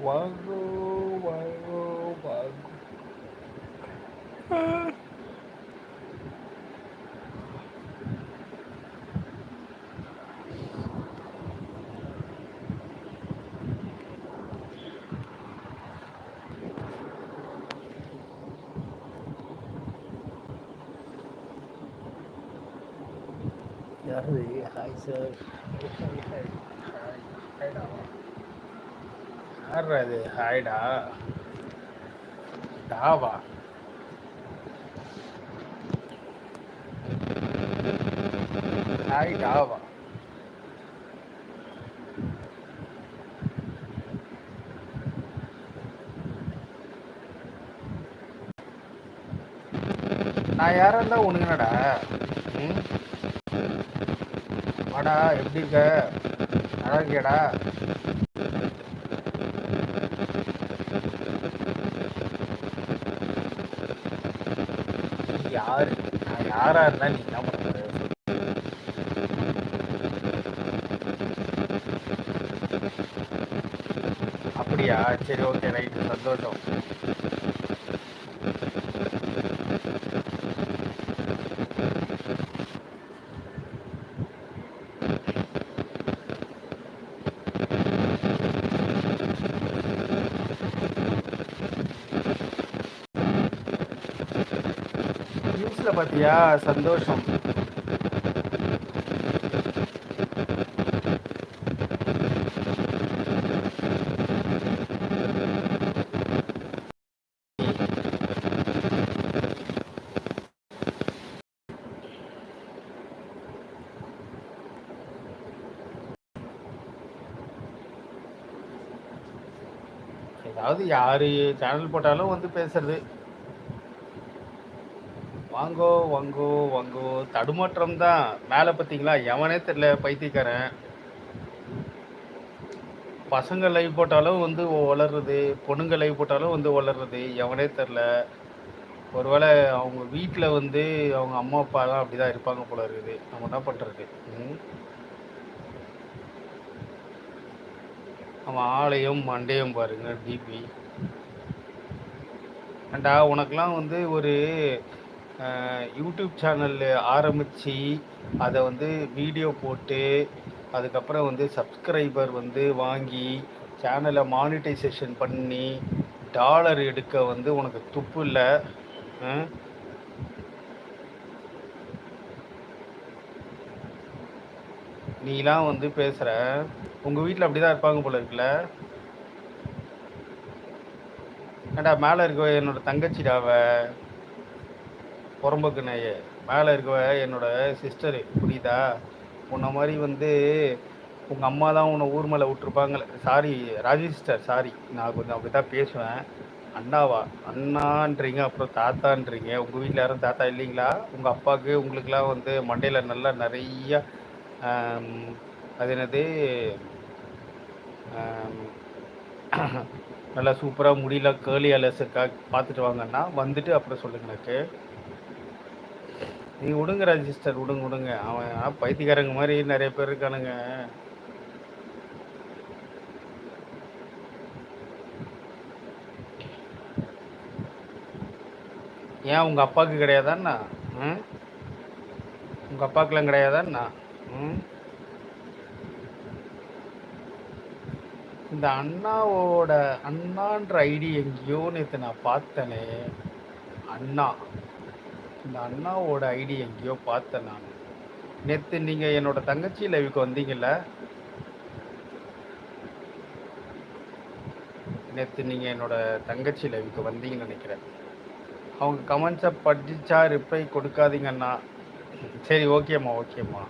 வாங்கோ வாங்கோ வாங்கோ யாரு hi sir hi hi hi ஹாய்டா யார் அது ஹாய்டா. டாவா. ஹாய் டாவா. நான் யாரா இருந்தா உனக்குனடா வாடா எப்படி இருக்க? நல்லா இருக்கியாடா நீ யாரு? நான் யாரா இருந்தா நீ என்ன பண்ண அப்படியா? சரி ஓகே ரைட்டு சந்தோஷம். பார்த்தியா பாத்தியா? சந்தோஷம். ஏதாவது யாரு சேனல் போட்டாலும் வந்து பேசுறது. வாங்கோ வாங்கோ வாங்கோ. தடுமாற்றம் தான் மேலே பார்த்தீங்களா? எவனே தெரியல பைத்தியக்காரன். பசங்க லைவ் போட்டாலும் வந்து வளர்றது பொண்ணுங்க லைவ் போட்டாலும் வந்து வளர்றது எவனே தெரில ஒருவேளை அவங்க வீட்டில் வந்து அவங்க அம்மா அப்பாலாம் அப்படி தான் இருப்பாங்க போல இருக்குது. நம்ம என்ன பண்ணுறது அவன் ஆலயம் மண்டையும் பாருங்க டிபி ஏண்டா உனக்கெலாம் வந்து ஒரு யூடியூப் சேனல் ஆரம்பித்து அதை வந்து வீடியோ போட்டு அதுக்கப்புறம் வந்து சப்ஸ்கிரைபர் வந்து வாங்கி சேனலை மானிட்டைசேஷன் பண்ணி டாலர் எடுக்க வந்து உனக்கு துப்பு இல்லை. நீலாம் வந்து பேசுகிற உங்கள் வீட்டில் அப்படி தான் இருப்பாங்க போல இருக்குல்ல? ஏண்டா மேலே இருக்க என்னோட தங்கச்சிடாவை? புறம்போக்கு நாயே மேலே இருக்கவ என்னோட சிஸ்டரு புரியுதா உன்னை மாதிரி வந்து உங்கள் அம்மா தான் உன்னை ஊர் மேலே விட்டுருப்பாங்களே சாரி ராஜிஸ்டர் சாரி நான் கொஞ்சம் அப்படி தான் பேசுவேன். அண்ணாவா? அண்ணான்றீங்க அப்புறம் தாத்தான்றீங்க. உங்கள் வீட்டில் யாரும் தாத்தா இல்லைங்களா? உங்கள் அப்பாவுக்கு உங்களுக்குலாம் வந்து மண்டையில் நல்லா நிறைய அது என்னது? நல்லா சூப்பராக முடியல கேர்லி அலசுக்கா பார்த்துட்டு வாங்கன்னா வந்துட்டு அப்புறம் சொல்லுங்க எனக்கு. நீ விடுங்க ராஜிஸ்டர் விடுங்க விடுங்க. அவன் பைத்தியக்காரங்க மாதிரி நிறைய பேர் இருக்கானுங்க. ஏன் உங்கள் அப்பாவுக்கு கிடையாதாண்ணா ம்? உங்கள் அப்பாவுக்குலாம் கிடையாதாண்ணா ம்? இந்த அண்ணாவோட அண்ணான்ற ஐடி எங்கேயோ நேற்று நான் பார்த்தேனே. அண்ணா. இந்த அண்ணாவோட ஐடி எங்கேயோ பார்த்தேன் நான். நேற்று நீங்கள் என்னோட தங்கச்சி லைவுக்கு வந்தீங்கல்ல? நேற்று நீங்கள் என்னோட தங்கச்சி லைவுக்கு வந்தீங்கன்னு நினைக்கிறேன். அவங்க கமெண்ட்ஸை படிச்சா ரிப்ளை கொடுக்காதீங்கண்ணா சரி ஓகேம்மா ஓகேம்மா.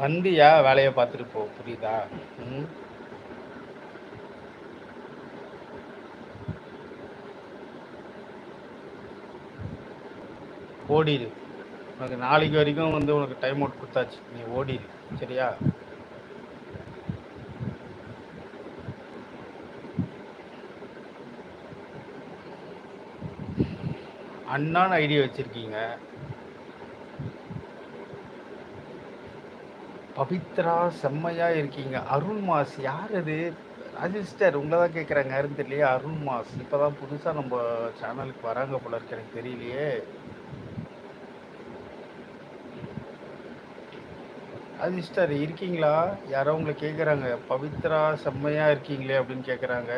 வந்தியா வேலையை பார்த்துட்டு போ புரியுதா? ம்? ஓடிடு உனக்கு நாளைக்கு வரைக்கும் வந்து உனக்கு டைம் அவுட் கொடுத்தாச்சு. நீ ஓடிடு சரியா? அண்ணான்னு ஐடியா வச்சுருக்கீங்க. பவித்ரா செம்மையாக இருக்கீங்க. அருண் மாஸ் யார் அது ராஜிஸ்டர் உங்களை தான் கேட்குறாங்க யாரும் தெரியலையே அருண் மாஸ். இப்போ தான் புதுசாக நம்ம சேனலுக்கு வராங்க போல இருக்கு. எனக்கு தெரியலையே. ராஜிஸ்டர் இருக்கீங்களா? யாரோ உங்களை கேட்குறாங்க பவித்ரா செம்மையாக இருக்கீங்களே அப்படின்னு கேட்குறாங்க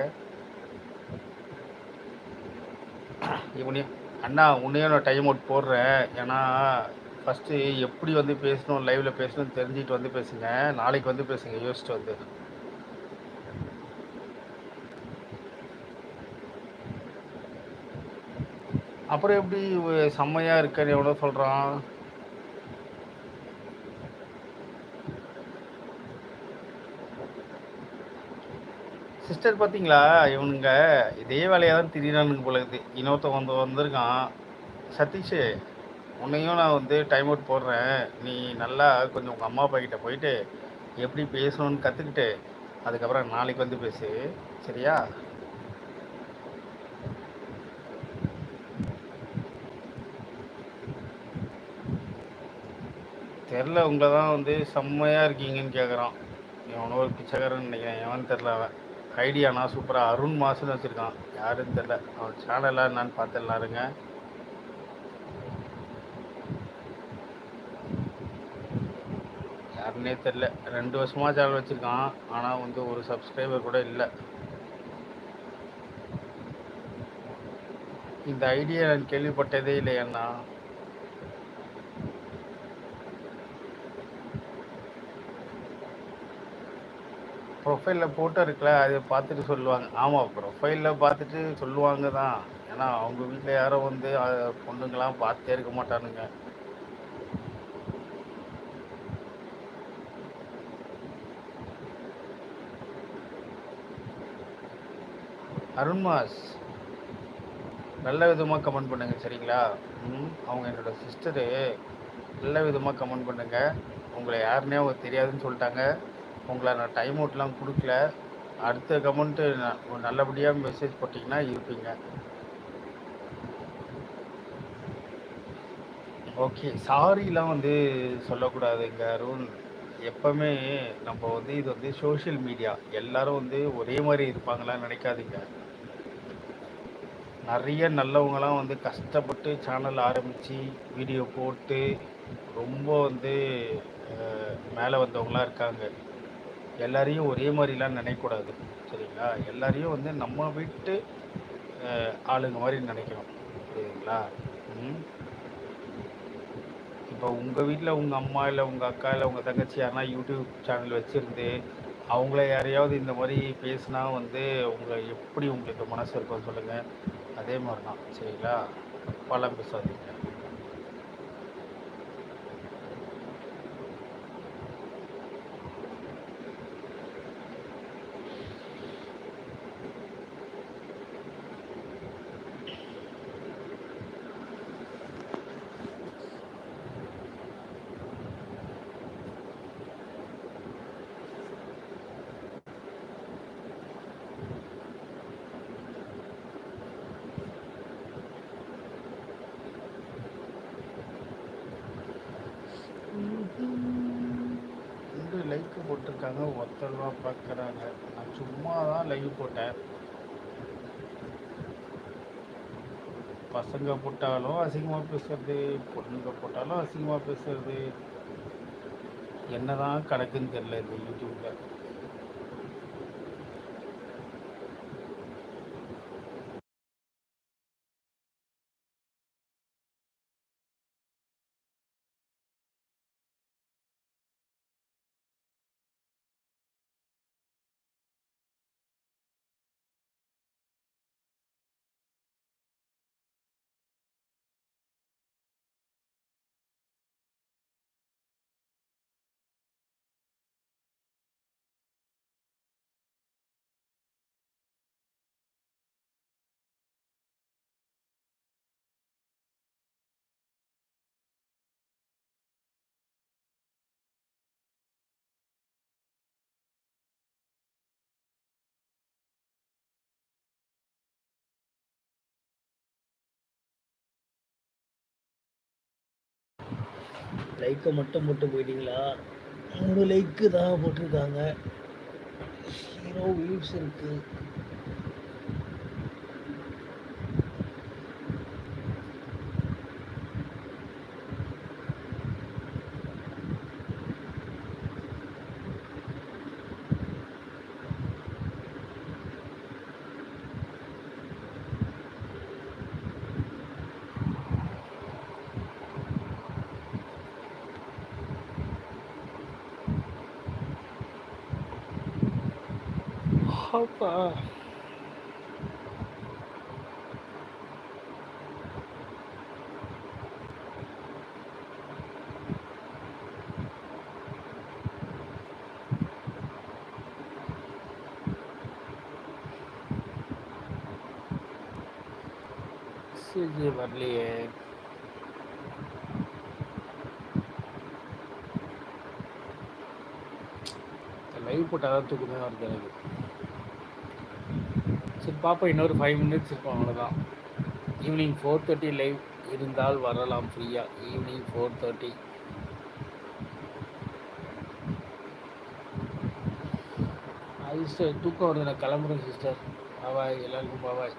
இவனையும் அண்ணா உன்னையும் நான் டைம் அவுட் போடுறேன். ஏன்னா ஃபஸ்ட்டு எப்படி வந்து பேசணும் லைவில் பேசணும்னு தெரிஞ்சுட்டு வந்து பேசுங்க. நாளைக்கு வந்து பேசுங்க யோசிச்சுட்டு வந்து. அப்புறம் எப்படி செம்மையாக இருக்கன்னு எவ்வளோ சொல்கிறான் சிஸ்டர் பார்த்தீங்களா? இவனுங்க இதே வேலையாக தான் திடீரானுங்க போல இருக்குது. இன்னொருத்தன் வந்து வந்திருக்கான். சதீஷ். உன்னையும் நான் வந்து டைம் அவுட் போடுறேன். நீ நல்லா கொஞ்சம் உங்கள் அம்மா அப்பா கிட்ட போயிட்டு எப்படி பேசணும்னு கற்றுக்கிட்டு அதுக்கப்புறம் நாளைக்கு வந்து பேசு. சரியா? தெரில உங்களை தான் வந்து செம்மையாக இருக்கீங்கன்னு கேட்குறான் இவனோ ஒரு பிச்சைக்காரன் நினைக்கிறேன். எவன் தெரில அவன். ஐடியானா சூப்பராக அருண் மாசுன்னு வச்சுருக்கான். யாருன்னு தெரில. அவன் சேனலாக என்னான்னு பார்த்துடலாருங்க யாருன்னே தெரில ரெண்டு வருஷமாக சேனல் வச்சுருக்கான். ஆனால் வந்து ஒரு சப்ஸ்கிரைபர் கூட இல்லை. இந்த ஐடியா நான் கேள்விப்பட்டதே இல்லையண்ணா ப்ரொஃபைலில் போட்டோ இருக்குல்ல அதை பார்த்துட்டு சொல்லுவாங்க. ஆமாம் ப்ரொஃபைலில் பார்த்துட்டு சொல்லுவாங்க தான். ஏன்னா அவங்க வீட்டில் யாரும் வந்து பொண்ணுங்களாம் பார்த்தே இருக்க மாட்டானுங்க. அருண்மாஸ் நல்ல விதமாக கமெண்ட் பண்ணுங்கள் சரிங்களா? ம் அவங்க என்னோடய சிஸ்டரு நல்ல விதமாக கமெண்ட் பண்ணுங்கள் உங்களை யாருன்னே அவங்க தெரியாதுன்னு சொல்லிட்டாங்க. உங்களை நான் டைம் அவுட்லாம் கொடுக்கல. அடுத்த கமெண்ட்டு நல்லபடியாக மெசேஜ் போட்டிங்கன்னா இருப்பீங்க. ஓகே சாரிலாம் வந்து சொல்லக்கூடாதுங்க அருண். எப்போவுமே நம்ம வந்து இது வந்து சோஷியல் மீடியா எல்லாரும் வந்து ஒரே மாதிரி இருப்பாங்களான்னு நினைக்காதீங்க. நிறைய நல்லவங்களாம் வந்து கஷ்டப்பட்டு சேனல் ஆரம்பித்து வீடியோ போட்டு ரொம்ப வந்து மேலே வந்தவங்களாம் இருக்காங்க. எல்லாரையும் ஒரே மாதிரிலாம் நினைக்கக்கூடாது சரிங்களா? எல்லாரையும் வந்து நம்ம வீட்டு ஆளுங்க மாதிரி நினைக்கணும் புரியுதுங்களா? இப்போ உங்கள் வீட்டில் உங்கள் அம்மா இல்லை உங்கள் அக்கா இல்லை உங்கள் தங்கச்சி யாருனா யூடியூப் சேனல் வச்சுருந்து அவங்கள யாரையாவது இந்த மாதிரி பேசுனா வந்து உங்களை எப்படி உங்களுக்கு மனசு இருக்கும் சொல்லுங்கள் அதே மாதிரி தான் சரிங்களா? தப்பாலாம் பேசாதீங்க. ரெண்டு லைக்கு போட்டிருக்காங்க ஒருத்தர் ரூபா பார்க்குறாங்க. நான் சும்மா தான் லைவ் போட்டேன். பசங்க போட்டாலும் அசிங்கமாக பேசுறது பொண்ணுங்க போட்டாலும் அசிங்கமாக பேசுறது. என்னதான் கணக்குன்னு தெரில இந்த யூடியூப்பில் லைக்கை மட்டும் போட்டு போயிட்டீங்களா? மூணு லைக்கு தான் போட்டிருக்காங்க. ஹீரோ வியூஸ் இருக்கு அப்பா மெசேஜ் வரலையே லைவ் போட்டால் தான் தூக்கமே வருது எனக்கு சரி பாப்பா இன்னொரு ஃபைவ் மினிட்ஸ் இருக்கும் அவ்வளோதான் ஈவினிங் ஃபோர் தேர்ட்டி லைவ் இருந்தால் வரலாம் ஃப்ரீயாக ஈவினிங் ஃபோர் தேர்ட்டி சிஸ்டர் தூக்கம் வருது நான் கிளம்புறேன் சிஸ்டர் பாபாய் எல்லாருக்கும் பாபாய்